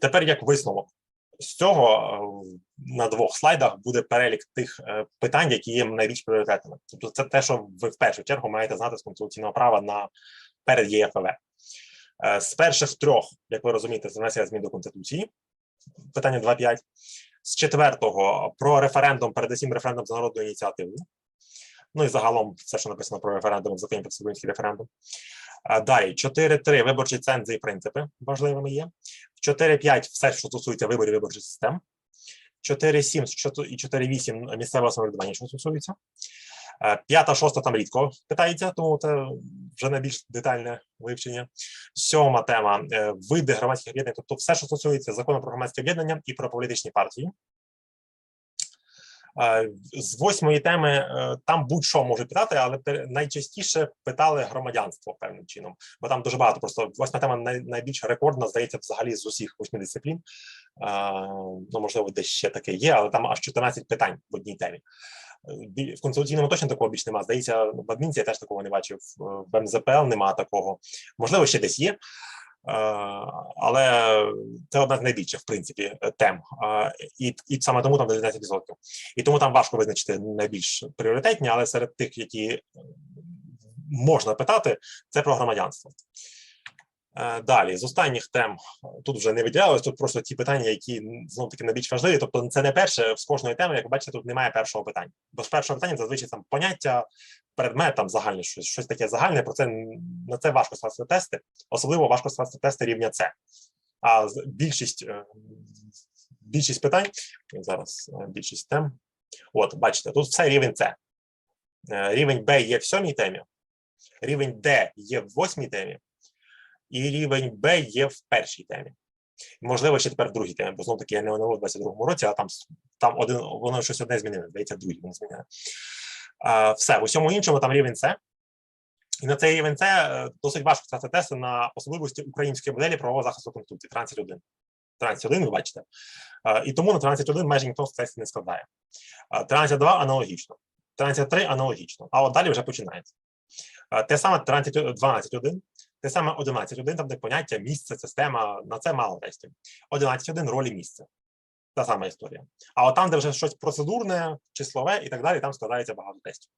Тепер як висновок з цього е, на двох слайдах буде перелік тих е, питань, які є найбільш пріоритетними. Тобто, це те, що ви в першу чергу маєте знати з конституційного права на перед ЄФВ. Е, З перших трьох, як ви розумієте, це внесення змін до конституції. Питання 2.5. З четвертого про референдум, передусім референдум за народною ініціативою. Ну і загалом все, що написано про референдум в законі про всеукраїнський референдум. А, Далі 4.3 виборчі цензи і принципи важливими є. 4.5 все, що стосується виборів виборчих систем. 4.7 що ту- і 4.8 місцевого самоврядування, що стосується. Е, П'ята, шоста там рідко питається, тому це вже найбільш детальне вивчення. Сьома тема е, види громадських об'єднань, тобто все, що стосується закону про громадське об'єднання і про політичні партії. З восьмої теми е, там будь-що можуть питати, але найчастіше питали громадянство певним чином, бо там дуже багато. Просто восьма тема най- найбільш рекордна, здається, взагалі з усіх восьми дисциплін. Ну, можливо, десь ще таке є, але там аж 14 питань в одній темі. Е, В конституційному точно такого більш немає. Здається, в адмінці я теж такого не бачив. е, В МЗПЛ немає такого. Можливо, ще десь є. Е, Але це одна з найбільших, в принципі, тем. Е, І, і саме тому там 19%. І тому там важко визначити найбільш пріоритетні, але серед тих, які можна питати, це про громадянство. Е, Далі, з останніх тем тут вже не виділялось, тут просто ті питання, які знов таки найбільш важливі. Тобто, це не перше з кожної теми, як ви бачите, тут немає першого питання. Бо з першого питання зазвичай там поняття, предмет, там загальне щось, щось таке загальне. Про це на це важко скласти тести, особливо важко скласти тести рівня С. А більшість е, більшість питань зараз е, більшість тем. От, бачите, тут все рівень С. Рівень Б є в сьомій темі, рівень Д є в восьмій темі, і рівень Б є в першій темі. Можливо, ще тепер в другій темі, бо знову таки я не оновив у 22-му році, а там, там один, воно щось одне змінили, здається, другий вони змінили. А, все, в усьому іншому там рівень С. І на цей рівень С е, досить важко стати тести на особливості української моделі правового захисту Конституції 13.1. 13.1, ви бачите. І тому на 13.1 майже ніхто з тестів не складає. Е, 13.2 аналогічно. 13.3 аналогічно. А от далі вже починається. Те саме 13 12.1, те саме 11.1, там де поняття, місце, система, на це мало тестів. 11.1 ролі місця. Та сама історія. А от там, де вже щось процедурне, числове і так далі, там складається багато тестів.